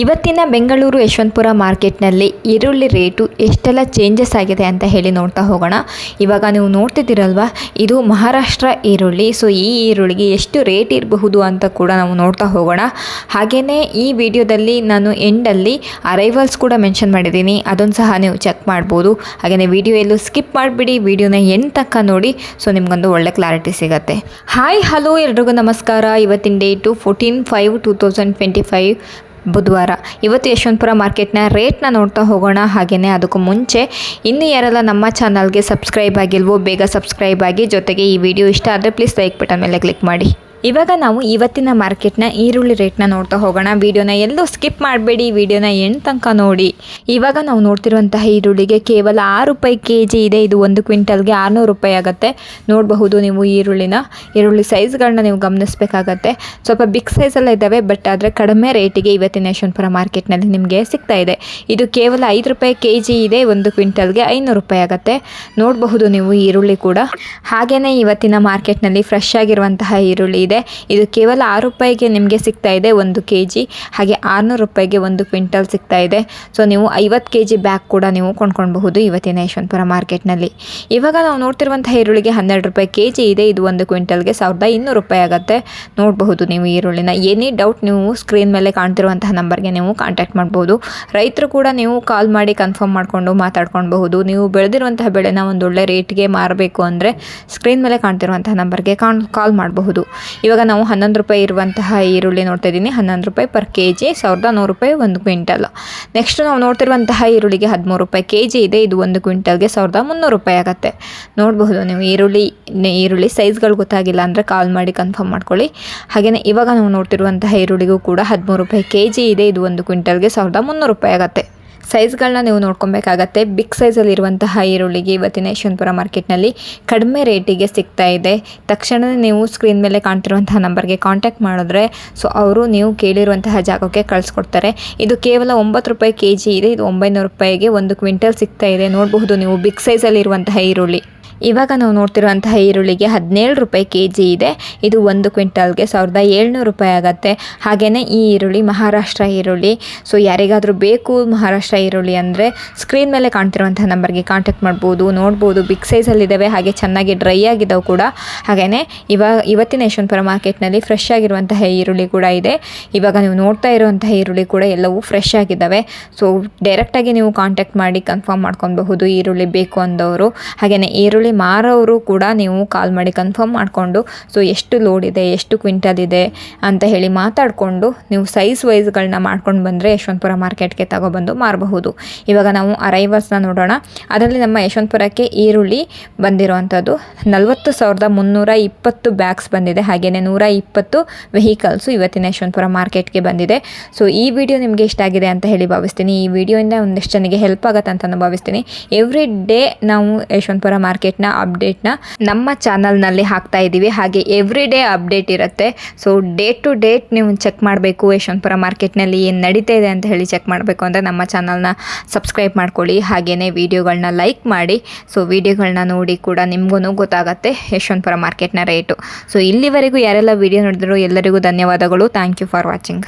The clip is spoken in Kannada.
ಇವತ್ತಿನ ಬೆಂಗಳೂರು ಯಶವಂತಪುರ ಮಾರ್ಕೆಟ್ನಲ್ಲಿ ಈರುಳ್ಳಿ ರೇಟು ಎಷ್ಟೆಲ್ಲ ಚೇಂಜಸ್ ಆಗಿದೆ ಅಂತ ಹೇಳಿ ನೋಡ್ತಾ ಹೋಗೋಣ. ಇವಾಗ ನೀವು ನೋಡ್ತಿದ್ದೀರಲ್ವ, ಇದು ಮಹಾರಾಷ್ಟ್ರ ಈರುಳ್ಳಿ. ಸೊ ಈ ಈರುಳ್ಳಿಗೆ ಎಷ್ಟು ರೇಟ್ ಇರಬಹುದು ಅಂತ ಕೂಡ ನಾವು ನೋಡ್ತಾ ಹೋಗೋಣ. ಹಾಗೆಯೇ ಈ ವಿಡಿಯೋದಲ್ಲಿ ನಾನು ಎಂಡಲ್ಲಿ ಅರೈವಲ್ಸ್ ಕೂಡ ಮೆನ್ಷನ್ ಮಾಡಿದ್ದೀನಿ. ಅದೊಂದು ಸಹ ನೀವು ಚೆಕ್ ಮಾಡ್ಬೋದು. ಹಾಗೆಯೇ ವಿಡಿಯೋ ಎಲ್ಲೂ ಸ್ಕಿಪ್ ಮಾಡಿಬಿಡಿ. ವಿಡಿಯೋನ ಎಂಡ್ ತಕ್ಕ ನೋಡಿ. ಸೊ ನಿಮಗೊಂದು ಒಳ್ಳೆ ಕ್ಲಾರಿಟಿ ಸಿಗುತ್ತೆ. ಹಾಯ್ ಹಲೋ ಎಲ್ರಿಗೂ ನಮಸ್ಕಾರ. ಇವತ್ತಿನ date fourteen five two thousand twenty five ಬುಧವಾರ. ಇವತ್ತು ಯಶವಂತಪುರ ಮಾರ್ಕೆಟ್ನ ರೇಟ್ನ ನೋಡ್ತಾ ಹೋಗೋಣ. ಹಾಗೆಯೇ ಅದಕ್ಕೂ ಮುಂಚೆ ಇನ್ನು ಯಾರೆಲ್ಲ ನಮ್ಮ ಚಾನಲ್ಗೆ ಸಬ್ಸ್ಕ್ರೈಬ್ ಆಗಿಲ್ವೋ ಬೇಗ ಸಬ್ಸ್ಕ್ರೈಬ್ ಆಗಿ ಜೊತೆಗೆ ಈ ವಿಡಿಯೋ ಇಷ್ಟ ಆದರೆ ಪ್ಲೀಸ್ ಲೈಕ್ ಬಟನ್ ಮೇಲೆ ಕ್ಲಿಕ್ ಮಾಡಿ. ಇವಾಗ ನಾವು ಇವತ್ತಿನ ಮಾರ್ಕೆಟ್ನ ಈರುಳ್ಳಿ ರೇಟ್ನ ನೋಡ್ತಾ ಹೋಗೋಣ. ವಿಡಿಯೋನ ಎಲ್ಲೂ ಸ್ಕಿಪ್ ಮಾಡಬೇಡಿ. ವಿಡಿಯೋನ ಎಂಟು ತನಕ ನೋಡಿ. ಇವಾಗ ನಾವು ನೋಡ್ತಿರುವಂತಹ ಈರುಳ್ಳಿಗೆ ಕೇವಲ ಆರು ರೂಪಾಯಿ ಕೆ ಜಿ ಇದೆ. ಇದು ಒಂದು ಕ್ವಿಂಟಲ್ಗೆ ಆರುನೂರು ರೂಪಾಯಿ ಆಗುತ್ತೆ. ನೋಡಬಹುದು ನೀವು ಈರುಳ್ಳಿನ. ಈರುಳ್ಳಿ ಸೈಜ್ಗಳನ್ನ ನೀವು ಗಮನಿಸಬೇಕಾಗತ್ತೆ. ಸ್ವಲ್ಪ ಬಿಗ್ ಸೈಜೆಲ್ಲ ಇದ್ದಾವೆ. ಬಟ್ ಆದರೆ ಕಡಿಮೆ ರೇಟಿಗೆ ಇವತ್ತಿನ ಯಶವಂತಪುರ ಮಾರ್ಕೆಟ್ನಲ್ಲಿ ನಿಮಗೆ ಸಿಗ್ತಾ ಇದೆ. ಇದು ಕೇವಲ ಐದು ರೂಪಾಯಿ ಕೆ ಜಿ ಇದೆ. ಒಂದು ಕ್ವಿಂಟಲ್ಗೆ ಐನೂರು ರೂಪಾಯಿ ಆಗುತ್ತೆ. ನೋಡಬಹುದು ನೀವು ಈರುಳ್ಳಿ ಕೂಡ. ಹಾಗೆಯೇ ಇವತ್ತಿನ ಮಾರ್ಕೆಟ್ನಲ್ಲಿ ಫ್ರೆಶ್ ಆಗಿರುವಂತಹ ಈರುಳ್ಳಿ ಇದೆ. ಇದು. ಕೇವಲ ಆರು ರೂಪಾಯಿಗೆ ನಿಮಗೆ ಸಿಗ್ತಾ ಇದೆ ಒಂದು ಕೆ ಜಿ ಹಾಗೆ ಆರುನೂರು ರೂಪಾಯಿಗೆ ಒಂದು ಕ್ವಿಂಟಲ್ ಸಿಗ್ತಾ ಇದೆ. ಸೊ ನೀವು ಐವತ್ತು ಕೆ ಜಿ ಬ್ಯಾಗ್ ಕೂಡ ನೀವು ಕೊಂಡ್ಕೊಳ್ಬಹುದು ಇವತ್ತಿನ ಯಶವಂತಪುರ ಮಾರ್ಕೆಟ್ನಲ್ಲಿ. ಇವಾಗ ನಾವು ನೋಡ್ತಿರುವಂಥ ಈರುಳ್ಳಿಗೆ ಹನ್ನೆರಡು ರೂಪಾಯಿ ಕೆ ಜಿ ಇದೆ. ಇದು ಒಂದು ಕ್ವಿಂಟಲ್ಗೆ ಸಾವಿರದ ಇನ್ನೂರು ರೂಪಾಯಿ ಆಗುತ್ತೆ. ನೋಡಬಹುದು ನೀವು ಈರುಳ್ಳಿನ. ಏನೇ ಡೌಟ್ ನೀವು ಸ್ಕ್ರೀನ್ ಮೇಲೆ ಕಾಣ್ತಿರುವಂತಹ ನಂಬರ್ಗೆ ನೀವು ಕಾಂಟ್ಯಾಕ್ಟ್ ಮಾಡ್ಬೋದು ರೈತರು ಕೂಡ ನೀವು ಕಾಲ್ ಮಾಡಿ ಕನ್ಫರ್ಮ್ ಮಾಡಿಕೊಂಡು ಮಾತಾಡ್ಕೊಳ್ಬಹುದು. ನೀವು ಬೆಳೆದಿರುವಂತಹ ಬೆಳೆನ ಒಂದು ಒಳ್ಳೆ ರೇಟ್ಗೆ ಮಾರಬೇಕು ಅಂದರೆ ಸ್ಕ್ರೀನ್ ಮೇಲೆ ಕಾಣ್ತಿರುವಂತಹ ನಂಬರ್ಗೆ ಕಾಣ್, ಕಾಲ್ ಮಾಡಬಹುದು. ಇವಾಗ ನಾವು ಹನ್ನೊಂದು ರೂಪಾಯಿ ಇರುವಂತಹ ಈರುಳ್ಳಿ ನೋಡ್ತಾ ಇದ್ದೀನಿ. ಹನ್ನೊಂದು ರೂಪಾಯಿ ಪರ್ ಕೆ ಜಿ ಸಾವಿರದ ನೂರು ರೂಪಾಯಿ ಒಂದು ಕ್ವಿಂಟಲ್. ನೆಕ್ಸ್ಟ್ ನಾವು ನೋಡ್ತಿರುವಂತಹ ಈರುಳ್ಳಿಗೆ ಹದಿಮೂರು ರೂಪಾಯಿ ಕೆ ಜಿ ಇದೆ. ಇದು ಒಂದು ಕ್ವಿಂಟಲ್ಗೆ ಸಾವಿರದ ಮುನ್ನೂರು ರೂಪಾಯಿ ಆಗುತ್ತೆ. ನೋಡಬಹುದು ನೀವು ಈರುಳ್ಳಿ ಈರುಳ್ಳಿ ಸೈಜ್ಗಳು ಗೊತ್ತಾಗಿಲ್ಲ ಅಂದರೆ ಕಾಲ್ ಮಾಡಿ ಕನ್ಫರ್ಮ್ ಮಾಡ್ಕೊಳ್ಳಿ. ಹಾಗೆಯೇ ಇವಾಗ ನಾವು ನೋಡ್ತಿರುವಂತಹ ಈರುಳ್ಳಿಗೂ ಕೂಡ ಹದಿಮೂರು ರೂಪಾಯಿ ಕೆ ಜಿ ಇದೆ. ಇದು ಒಂದು ಕ್ವಿಂಟಲ್ಗೆ ಸಾವಿರದ ಮುನ್ನೂರು ರೂಪಾಯಿ ಆಗುತ್ತೆ. ಸೈಜ್ಗಳನ್ನ ನೀವು ನೋಡ್ಕೊಬೇಕಾಗತ್ತೆ. ಬಿಗ್ ಸೈಜಲ್ಲಿರುವಂತಹ ಈರುಳ್ಳಿಗೆ ಇವತ್ತಿನ ಯಶವಂತಪುರ ಮಾರ್ಕೆಟ್ನಲ್ಲಿ ಕಡಿಮೆ ರೇಟಿಗೆ ಸಿಗ್ತಾ ಇದೆ. ತಕ್ಷಣವೇ ನೀವು ಸ್ಕ್ರೀನ್ ಮೇಲೆ ಕಾಣ್ತಿರುವಂತಹ ನಂಬರ್ಗೆ ಕಾಂಟ್ಯಾಕ್ಟ್ ಮಾಡಿದ್ರೆ, ಸೊ ಅವರು ನೀವು ಕೇಳಿರುವಂತಹ ಜಾಗಕ್ಕೆ ಕಳಿಸ್ಕೊಡ್ತಾರೆ. ಇದು ಕೇವಲ ಒಂಬತ್ತು ರೂಪಾಯಿ ಕೆ ಇದೆ. ಇದು ಒಂಬೈನೂರು ರೂಪಾಯಿಗೆ ಒಂದು ಕ್ವಿಂಟಲ್ ಸಿಗ್ತಾ ಇದೆ. ನೋಡಬಹುದು ನೀವು ಬಿಗ್ ಸೈಜಲ್ಲಿರುವಂತಹ ಈರುಳ್ಳಿ. ಇವಾಗ ನಾವು ನೋಡ್ತಿರುವಂತಹ ಈರುಳ್ಳಿಗೆ ಹದಿನೇಳು ರೂಪಾಯಿ ಕೆ ಜಿ ಇದೆ. ಇದು ಒಂದು ಕ್ವಿಂಟಲ್ಗೆ ಸಾವಿರದ ಏಳ್ನೂರು ರೂಪಾಯಿ ಆಗುತ್ತೆ. ಹಾಗೆಯೇ ಈ ಈರುಳ್ಳಿ ಮಹಾರಾಷ್ಟ್ರ ಈರುಳ್ಳಿ. ಸೊ ಯಾರಿಗಾದರೂ ಬೇಕು ಮಹಾರಾಷ್ಟ್ರ ಈರುಳ್ಳಿ ಅಂದರೆ ಸ್ಕ್ರೀನ್ ಮೇಲೆ ಕಾಣ್ತಿರುವಂಥ ನಂಬರ್ಗೆ ಕಾಂಟ್ಯಾಕ್ಟ್ ಮಾಡ್ಬೋದು, ನೋಡ್ಬೋದು. ಬಿಗ್ ಸೈಜಲ್ಲಿದ್ದಾವೆ ಹಾಗೆ ಚೆನ್ನಾಗಿ ಡ್ರೈ ಆಗಿದ್ದಾವೆ ಕೂಡ. ಹಾಗೆಯೇ ಇವಾಗ ಇವತ್ತಿನ ಯಶವಂತಪುರ ಮಾರ್ಕೆಟ್ನಲ್ಲಿ ಫ್ರೆಶ್ ಆಗಿರುವಂತಹ ಈರುಳ್ಳಿ ಕೂಡ ಇದೆ. ಇವಾಗ ನೀವು ನೋಡ್ತಾ ಇರುವಂತಹ ಈರುಳ್ಳಿ ಕೂಡ ಎಲ್ಲವೂ ಫ್ರೆಶ್ ಆಗಿದ್ದಾವೆ ಸೊ ಡೈರೆಕ್ಟಾಗಿ ನೀವು ಕಾಂಟ್ಯಾಕ್ಟ್ ಮಾಡಿ ಕನ್ಫರ್ಮ್ ಮಾಡ್ಕೊಬಹುದು ಈರುಳ್ಳಿ ಬೇಕು ಅಂದವರು. ಹಾಗೆಯೇ ಈರುಳ್ಳಿ ಮಾರೋರು ಕೂಡ ನೀವು ಕಾಲ್ ಮಾಡಿ ಕನ್ಫರ್ಮ್ ಮಾಡಿಕೊಂಡು ಸೊ ಎಷ್ಟು ಲೋಡ್ ಇದೆ, ಎಷ್ಟು ಕ್ವಿಂಟಲ್ ಇದೆ? ಅಂತ ಹೇಳಿ ಮಾತಾಡಿಕೊಂಡು, ನೀವು ಸೈಜ್ ವೈಸ್ಗಳನ್ನ ಮಾಡ್ಕೊಂಡು ಬಂದರೆ ಯಶವಂತಪುರ ಮಾರ್ಕೆಟ್ಗೆ ತಗೊಬಂದು ಮಾರಬಹುದು. ಇವಾಗ ನಾವು ಅರೈವಲ್ಸ್ನ ನೋಡೋಣ. ಅದರಲ್ಲಿ ನಮ್ಮ ಯಶವಂತಪುರಕ್ಕೆ ಈರುಳ್ಳಿ ಬಂದಿರುವಂಥದ್ದು. ನಲವತ್ತು ಸಾವಿರದ ಮುನ್ನೂರ ಇಪ್ಪತ್ತು ಬ್ಯಾಗ್ಸ್ ಬಂದಿದೆ. ಹಾಗೆಯೇ ನೂರ ಇಪ್ಪತ್ತು ವೆಹಿಕಲ್ಸು ಇವತ್ತಿನ ಯಶವಂತಪುರ ಮಾರ್ಕೆಟ್ಗೆ ಬಂದಿದೆ. ಸೊ ಈ ವಿಡಿಯೋ ನಿಮಗೆ ಇಷ್ಟ ಆಗಿದೆ ಅಂತ ಹೇಳಿ ಭಾವಿಸ್ತೀನಿ. ಈ ವಿಡಿಯೋಯಿಂದ ಒಂದಷ್ಟು ಜನಕ್ಕೆ ಹೆಲ್ಪ್ ಆಗುತ್ತೆ ಅಂತ ನಾನು ಭಾವಿಸ್ತೀನಿ. ಎವ್ರಿ ಡೇ ನಾವು ಯಶವಂತಪುರ ಮಾರ್ಕೆಟ್ನ ಅಪ್ಡೇಟ್ನ ನಮ್ಮ ಚಾನಲ್ನಲ್ಲಿ ಹಾಕ್ತಾ ಇದ್ದೀವಿ ಹಾಗೆ ಎವ್ರಿ ಡೇ ಅಪ್ಡೇಟ್ ಇರುತ್ತೆ. ಸೊ ಡೇ ಟು ಡೇಟ್ ನೀವು ಚೆಕ್ ಮಾಡಬೇಕು. ಯಶವಂತಪುರ ಮಾರ್ಕೆಟ್ನಲ್ಲಿ ಏನು ನಡೀತಾ ಇದೆ ಅಂತ ಹೇಳಿ ಚೆಕ್ ಮಾಡಬೇಕು ಅಂದರೆ ನಮ್ಮ ಚಾನಲ್ನ ಸಬ್ಸ್ಕ್ರೈಬ್ ಮಾಡ್ಕೊಳ್ಳಿ. ಹಾಗೆಯೇ ವೀಡಿಯೋಗಳನ್ನ ಲೈಕ್ ಮಾಡಿ. ಸೊ ವೀಡಿಯೋಗಳನ್ನ ನೋಡಿ ಕೂಡ ನಿಮಗೂ ಗೊತ್ತಾಗುತ್ತೆ ಯಶವಂತಪುರ ಮಾರ್ಕೆಟ್ನ ರೇಟು ಸೊ ಇಲ್ಲಿವರೆಗೂ ಯಾರೆಲ್ಲ ವೀಡಿಯೋ ನೋಡಿದ್ರು ಎಲ್ಲರಿಗೂ ಧನ್ಯವಾದಗಳು. Thank you for watching